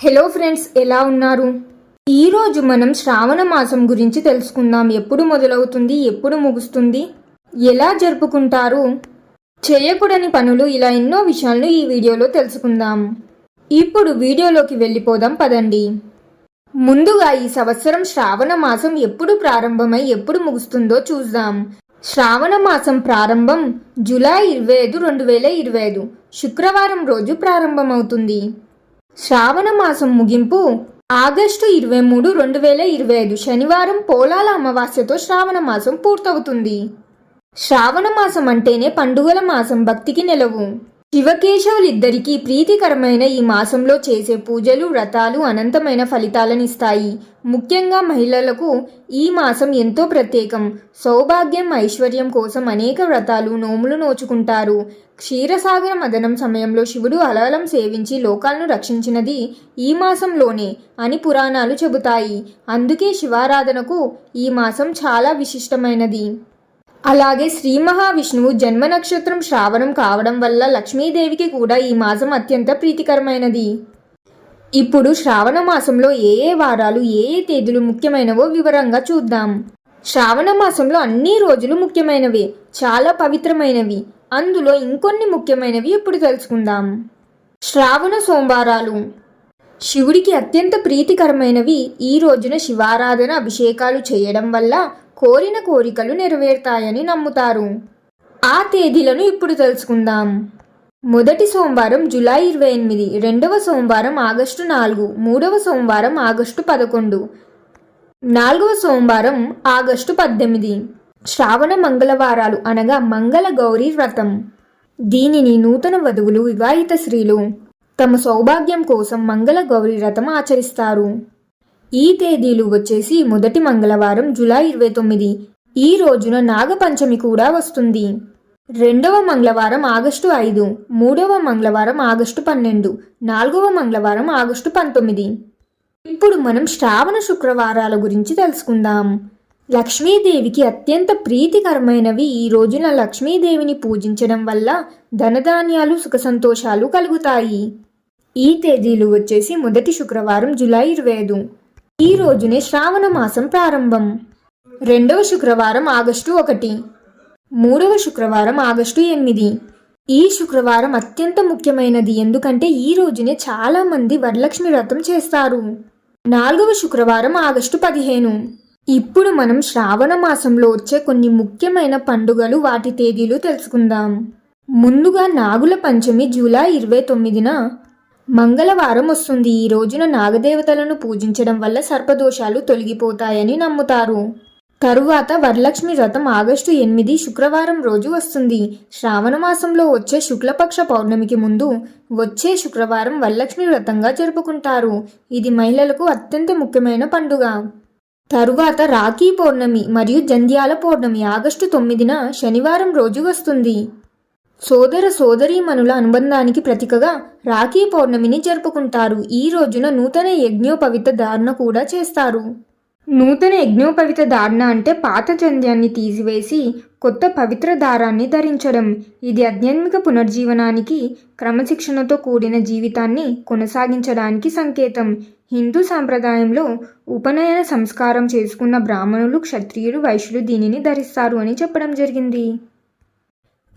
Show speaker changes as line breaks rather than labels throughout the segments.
Hello friends ఎలా ఉన్నారు? ఈరోజు మనం శ్రావణ మాసం గురించి తెలుసుకుందాం. ఎప్పుడు మొదలవుతుంది? ఎప్పుడు ముగుస్తుంది? ఎలా జరుపుకుంటారు? చేయకూడని పనులు ఇలా ఎన్నో విషయాలను ఈ వీడియోలో తెలుసుకుందాం. ఇప్పుడు వీడియోలోకి వెళ్ళిపోదాం పదండి. ముందుగా ఈ సంవత్సరం శ్రావణ మాసం ఎప్పుడు ప్రారంభమై ఎప్పుడు ముగుస్తుందో చూద్దాం. శ్రావణ మాసం ప్రారంభం జూలై ఇరవై ఐదు రెండు వేల ఇరవై ఐదు. శుక్రవారం రోజు ప్రారంభమవుతుంది. శ్రావణ మాసం ముగింపు. ఆగస్టు ఇరవై మూడు రెండు వేల ఇరవై ఐదు శనివారం పోలాల అమావాస్యతో శ్రావణ మాసం పూర్తవుతుంది. శ్రావణ మాసం అంటేనే పండుగల మాసం భక్తికి నెలవు. శివకేశవులిద్దరికీ ప్రీతికరమైన ఈ మాసంలో చేసే పూజలు వ్రతాలు అనంతమైన ఫలితాలనిస్తాయి. ముఖ్యంగా మహిళలకు ఈ మాసం ఎంతో ప్రత్యేకం. సౌభాగ్యం ఐశ్వర్యం కోసం అనేక వ్రతాలు నోములు నోచుకుంటారు. క్షీరసాగర మదనం సమయంలో శివుడు అలలం సేవించి లోకాలను రక్షించినది ఈ మాసంలోనే అని పురాణాలు చెబుతాయి. అందుకే శివారాధనకు ఈ మాసం చాలా విశిష్టమైనది. అలాగే శ్రీ మహావిష్ణువు జన్మ నక్షత్రం శ్రావణం కావడం వల్ల లక్ష్మీదేవికి కూడా ఈ మాసం అత్యంత ప్రీతికరమైనది. ఇప్పుడు శ్రావణ మాసంలో ఏ ఏ వారాలు ఏ ఏ తేదీలు ముఖ్యమైనవో వివరంగా చూద్దాం. శ్రావణ మాసంలో అన్ని రోజులు ముఖ్యమైనవి చాలా పవిత్రమైనవి. అందులో ఇంకొన్ని ముఖ్యమైనవి ఇప్పుడు తెలుసుకుందాం. శ్రావణ సోమవారాలు. శివుడికి అత్యంత ప్రీతికరమైనవి ఈ రోజున శివారాధన అభిషేకాలు చేయడం వల్ల కోరిన కోరికలు నెరవేరుతాయని నమ్ముతారు. ఆ తేదీలను ఇప్పుడు తెలుసుకుందాం. మొదటి సోమవారం జూలై ఇరవై ఎనిమిది రెండవ సోమవారం ఆగస్టు నాలుగు మూడవ సోమవారం ఆగస్టు పదకొండు నాలుగవ సోమవారం ఆగస్టు పద్దెనిమిది. శ్రావణ మంగళవారాలు అనగా మంగళ గౌరీ వ్రతం. దీనిని నూతన వధువులు వివాహిత స్త్రీలు తమ సౌభాగ్యం కోసం మంగళ గౌరీ వ్రతం ఆచరిస్తారు. ఈ తేదీలు వచ్చేసి మొదటి మంగళవారం జూలై ఇరవై తొమ్మిది. ఈ రోజున నాగపంచమి కూడా వస్తుంది. రెండవ మంగళవారం ఆగస్టు ఐదు మూడవ మంగళవారం ఆగస్టు పన్నెండు నాలుగవ మంగళవారం ఆగస్టు పంతొమ్మిది. ఇప్పుడు మనం శ్రావణ శుక్రవారాల గురించి తెలుసుకుందాం. లక్ష్మీదేవికి అత్యంత ప్రీతికరమైనవి ఈ రోజున లక్ష్మీదేవిని పూజించడం వల్ల ధనధాన్యాలు సుఖ సంతోషాలు కలుగుతాయి. ఈ తేదీలు వచ్చేసి మొదటి శుక్రవారం జూలై ఇరవై ఐదు ఈ రోజునే శ్రావణ మాసం ప్రారంభం. రెండవ శుక్రవారం ఆగస్టు ఒకటి. మూడవ శుక్రవారం ఆగస్టు ఎనిమిది. ఈ శుక్రవారం అత్యంత ముఖ్యమైనది ఎందుకంటే ఈ రోజునే చాలా మంది వరలక్ష్మి వ్రతం చేస్తారు. నాలుగవ శుక్రవారం ఆగస్టు పదిహేను. ఇప్పుడు మనం శ్రావణ మాసంలో వచ్చే కొన్ని ముఖ్యమైన పండుగలు వాటి తేదీలు తెలుసుకుందాం. ముందుగా నాగుల పంచమి జూలై ఇరవై తొమ్మిదిన మంగళవారం వస్తుంది. ఈ రోజున నాగదేవతలను పూజించడం వల్ల సర్పదోషాలు తొలగిపోతాయని నమ్ముతారు. తరువాత వరలక్ష్మి వ్రతం ఆగస్టు ఎనిమిది శుక్రవారం రోజు వస్తుంది. శ్రావణ మాసంలో వచ్చే శుక్లపక్ష పౌర్ణమికి ముందు వచ్చే శుక్రవారం వరలక్ష్మి వ్రతంగా జరుపుకుంటారు. ఇది మహిళలకు అత్యంత ముఖ్యమైన పండుగ. తరువాత రాఖీ పౌర్ణమి మరియు జంధ్యాల పౌర్ణమి ఆగస్టు తొమ్మిదిన శనివారం రోజు వస్తుంది. సోదర సోదరీమణుల అనుబంధానికి ప్రతీకగా రాఖీ పౌర్ణమిని జరుపుకుంటారు. ఈ రోజున నూతన యజ్ఞోపవిత ధారణ కూడా చేస్తారు. నూతన యజ్ఞోపవిత ధారణ అంటే పాత జంధ్యాన్ని తీసివేసి కొత్త పవిత్ర దారాన్ని ధరించడం. ఇది ఆధ్యాత్మిక పునర్జీవనానికి క్రమశిక్షణతో కూడిన జీవితాన్ని కొనసాగించడానికి సంకేతం. హిందూ సాంప్రదాయంలో ఉపనయన సంస్కారం చేసుకున్న బ్రాహ్మణులు క్షత్రియులు వైశ్యులు దీనిని ధరిస్తారు అని చెప్పడం జరిగింది.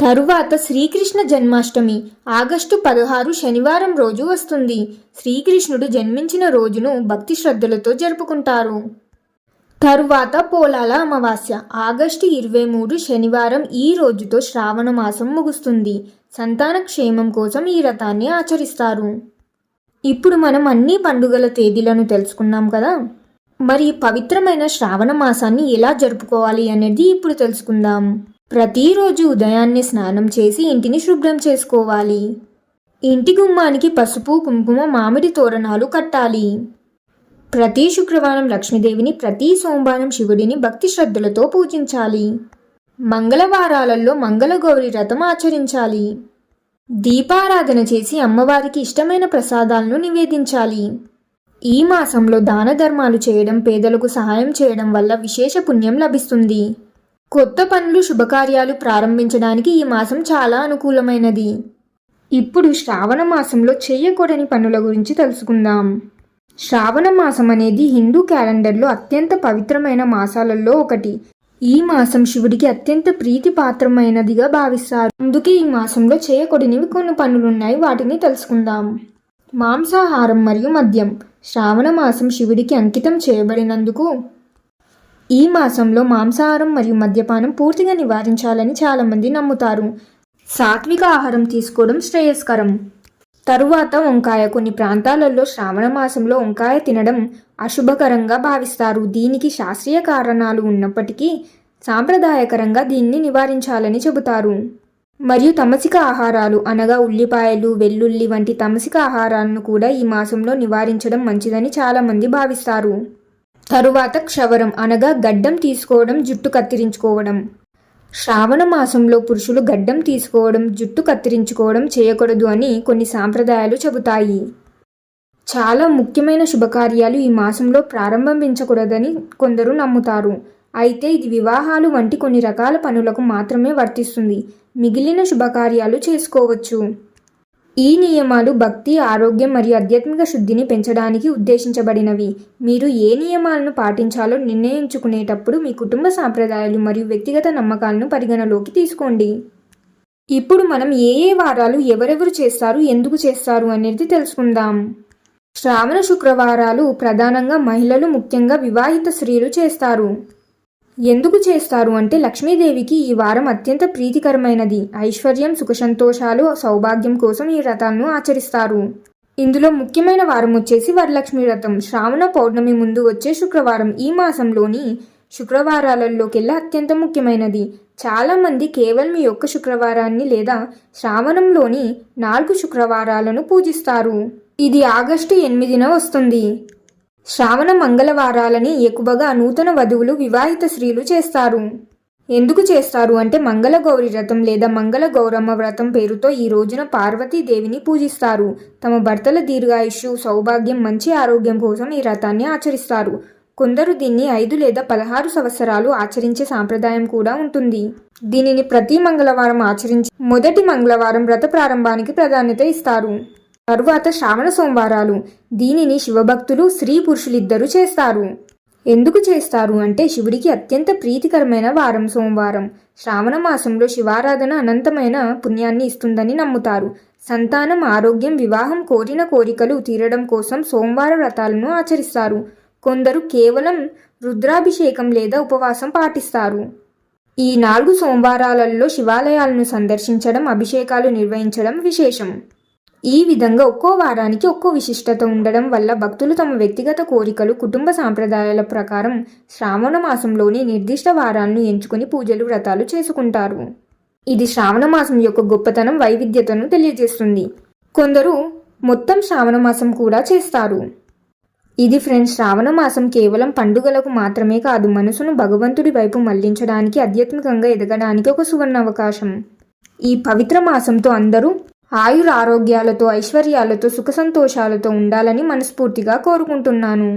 తరువాత శ్రీకృష్ణ జన్మాష్టమి ఆగస్టు పదహారు శనివారం రోజు వస్తుంది. శ్రీకృష్ణుడు జన్మించిన రోజును భక్తి శ్రద్ధలతో జరుపుకుంటారు. తరువాత పోలాల అమావాస్య ఆగస్టు ఇరవై మూడు శనివారం ఈ రోజుతో శ్రావణ మాసం ముగుస్తుంది. సంతాన క్షేమం కోసం ఈ వ్రతాన్ని ఆచరిస్తారు. ఇప్పుడు మనం అన్ని పండుగల తేదీలను తెలుసుకున్నాం కదా? మరి పవిత్రమైన శ్రావణ మాసాన్ని ఎలా జరుపుకోవాలి అనేది ఇప్పుడు తెలుసుకుందాం. ప్రతిరోజు ఉదయాన్నే స్నానం చేసి ఇంటిని శుభ్రం చేసుకోవాలి. ఇంటి గుమ్మానికి పసుపు కుంకుమ మామిడి తోరణాలు కట్టాలి. ప్రతి శుక్రవారం లక్ష్మీదేవిని ప్రతి సోమవారం శివుడిని భక్తి శ్రద్ధలతో పూజించాలి. మంగళవారాలలో మంగళగౌరి వ్రతం ఆచరించాలి. దీపారాధన చేసి అమ్మవారికి ఇష్టమైన ప్రసాదాలను నివేదించాలి. ఈ మాసంలో దాన ధర్మాలు చేయడం పేదలకు సహాయం చేయడం వల్ల విశేష పుణ్యం లభిస్తుంది. కొత్త పనులు శుభకార్యాలు ప్రారంభించడానికి ఈ మాసం చాలా అనుకూలమైనది. ఇప్పుడు శ్రావణ మాసంలో చేయకూడని పనుల గురించి తెలుసుకుందాం. శ్రావణ మాసం అనేది హిందూ క్యాలెండర్లో అత్యంత పవిత్రమైన మాసాలలో ఒకటి. ఈ మాసం శివుడికి అత్యంత ప్రీతిపాత్రమైనదిగా భావిస్తారు. అందుకే ఈ మాసంలో చేయకూడనివి కొన్ని పనులున్నాయి వాటిని తెలుసుకుందాం. మాంసాహారం మరియు మద్యం. శ్రావణ మాసం శివుడికి అంకితం చేయబడినందుకు ఈ మాసంలో మాంసాహారం మరియు మద్యపానం పూర్తిగా నివారించాలని చాలామంది నమ్ముతారు. సాత్విక ఆహారం తీసుకోవడం శ్రేయస్కరం. తరువాత వంకాయ కొన్ని ప్రాంతాలలో శ్రావణ మాసంలో వంకాయ తినడం అశుభకరంగా భావిస్తారు. దీనికి శాస్త్రీయ కారణాలు ఉన్నప్పటికీ సాంప్రదాయకరంగా దీన్ని నివారించాలని చెబుతారు. మరియు తమసిక ఆహారాలు అనగా ఉల్లిపాయలు వెల్లుల్లి వంటి తమసిక ఆహారాలను కూడా ఈ మాసంలో నివారించడం మంచిదని చాలామంది భావిస్తారు. తరువాత క్షవరం అనగా గడ్డం తీసుకోవడం జుట్టు కత్తిరించుకోవడం. శ్రావణ మాసంలో పురుషులు గడ్డం తీసుకోవడం జుట్టు కత్తిరించుకోవడం చేయకూడదు అని కొన్ని సాంప్రదాయాలు చెబుతాయి. చాలా ముఖ్యమైన శుభకార్యాలు ఈ మాసంలో ప్రారంభించకూడదని కొందరు నమ్ముతారు. అయితే ఇది వివాహాలు వంటి కొన్ని రకాల పనులకు మాత్రమే వర్తిస్తుంది. మిగిలిన శుభకార్యాలు చేసుకోవచ్చు. ఈ నియమాలు భక్తి ఆరోగ్యం మరియు ఆధ్యాత్మిక శుద్ధిని పెంచడానికి ఉద్దేశించబడినవి. మీరు ఏ నియమాలను పాటించాలో నిర్ణయించుకునేటప్పుడు మీ కుటుంబ సాంప్రదాయాలు మరియు వ్యక్తిగత నమ్మకాలను పరిగణలోకి తీసుకోండి. ఇప్పుడు మనం ఏ ఏ వారాలు ఎవరెవరు చేస్తారు ఎందుకు చేస్తారు అనేది తెలుసుకుందాం. శ్రావణ శుక్రవారాలు ప్రధానంగా మహిళలు ముఖ్యంగా వివాహిత స్త్రీలు చేస్తారు. ఎందుకు చేస్తారు అంటే లక్ష్మీదేవికి ఈ వారం అత్యంత ప్రీతికరమైనది. ఐశ్వర్యం సుఖసంతోషాలు సౌభాగ్యం కోసం ఈ వ్రతాలను ఆచరిస్తారు. ఇందులో ముఖ్యమైన వారం వచ్చేసి వరలక్ష్మి వ్రతం. శ్రావణ పౌర్ణమి ముందు వచ్చే శుక్రవారం ఈ మాసంలోని శుక్రవారాలలోకెల్లా అత్యంత ముఖ్యమైనది. చాలామంది కేవలం ఈ ఒక్క శుక్రవారాన్ని లేదా శ్రావణంలోని నాలుగు శుక్రవారాలను పూజిస్తారు. ఇది ఆగస్టు ఎనిమిదిన వస్తుంది. శ్రావణ మంగళవారాలని ఎక్కువగా నూతన వధువులు వివాహిత స్త్రీలు చేస్తారు. ఎందుకు చేస్తారు అంటే మంగళగౌరి వ్రతం లేదా మంగళ గౌరమ్మ వ్రతం పేరుతో ఈ రోజున పార్వతీదేవిని పూజిస్తారు. తమ భర్తల దీర్ఘాయుష్యు సౌభాగ్యం మంచి ఆరోగ్యం కోసం ఈ వ్రతాన్ని ఆచరిస్తారు. కొందరు దీన్ని ఐదు లేదా పదహారు సంవత్సరాలు ఆచరించే సాంప్రదాయం కూడా ఉంటుంది. దీనిని ప్రతి మంగళవారం ఆచరించి మొదటి మంగళవారం వ్రత ప్రారంభానికి ప్రాధాన్యత ఇస్తారు. తరువాత శ్రావణ సోమవారాలు. దీనిని శివభక్తులు స్త్రీ పురుషులిద్దరూ చేస్తారు. ఎందుకు చేస్తారు అంటే శివుడికి అత్యంత ప్రీతికరమైన వారం సోమవారం. శ్రావణ మాసంలో శివారాధన అనంతమైన పుణ్యాన్ని ఇస్తుందని నమ్ముతారు. సంతానం ఆరోగ్యం వివాహం కోరిన కోరికలు తీరడం కోసం సోమవార వ్రతాలను ఆచరిస్తారు. కొందరు కేవలం రుద్రాభిషేకం లేదా ఉపవాసం పాటిస్తారు. ఈ నాలుగు సోమవారాలలో శివాలయాలను సందర్శించడం అభిషేకాలు నిర్వహించడం విశేషం. ఈ విధంగా ఒక్కో వారానికి ఒక్కో విశిష్టత ఉండడం వల్ల భక్తులు తమ వ్యక్తిగత కోరికలు కుటుంబ సాంప్రదాయాల ప్రకారం శ్రావణ మాసంలోని నిర్దిష్ట వారాలను ఎంచుకుని పూజలు వ్రతాలు చేసుకుంటారు. ఇది శ్రావణ మాసం యొక్క గొప్పతనం వైవిధ్యతను తెలియజేస్తుంది. కొందరు మొత్తం శ్రావణ మాసం కూడా చేస్తారు. ఇది ఫ్రెండ్స్ శ్రావణ మాసం కేవలం పండుగలకు మాత్రమే కాదు మనసును భగవంతుడి వైపు మళ్ళించడానికి ఆధ్యాత్మికంగా ఎదగడానికి ఒక సువర్ణ అవకాశం. ఈ పవిత్ర మాసంతో అందరూ ఆయుర ఆరోగ్యాలతో ఐశ్వర్యాలతో సుఖ సంతోషాలతో ఉండాలని మనస్ఫూర్తిగా కోరుకుంటున్నాను.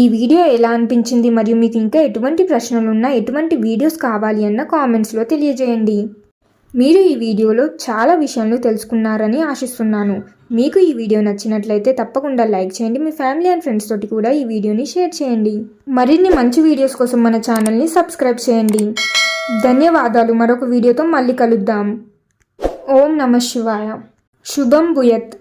ఈ వీడియో ఎలా అనిపించింది మరియు మీకు ఇంకా ఎటువంటి ప్రశ్నలున్నా ఎటువంటి వీడియోస్ కావాలి అన్న కామెంట్స్లో తెలియజేయండి. మీరు ఈ వీడియోలో చాలా విషయాలు తెలుసుకున్నారని ఆశిస్తున్నాను. మీకు ఈ వీడియో నచ్చినట్లయితే తప్పకుండా లైక్ చేయండి మీ ఫ్యామిలీ అండ్ ఫ్రెండ్స్ తోటి కూడా ఈ వీడియోని షేర్ చేయండి. మరిన్ని మంచి వీడియోస్ కోసం మన ఛానల్ని సబ్స్క్రైబ్ చేయండి. ధన్యవాదాలు. మరొక వీడియోతో మళ్ళీ కలుద్దాం. ఓం నమ శివాయ. శుభం భూయత్.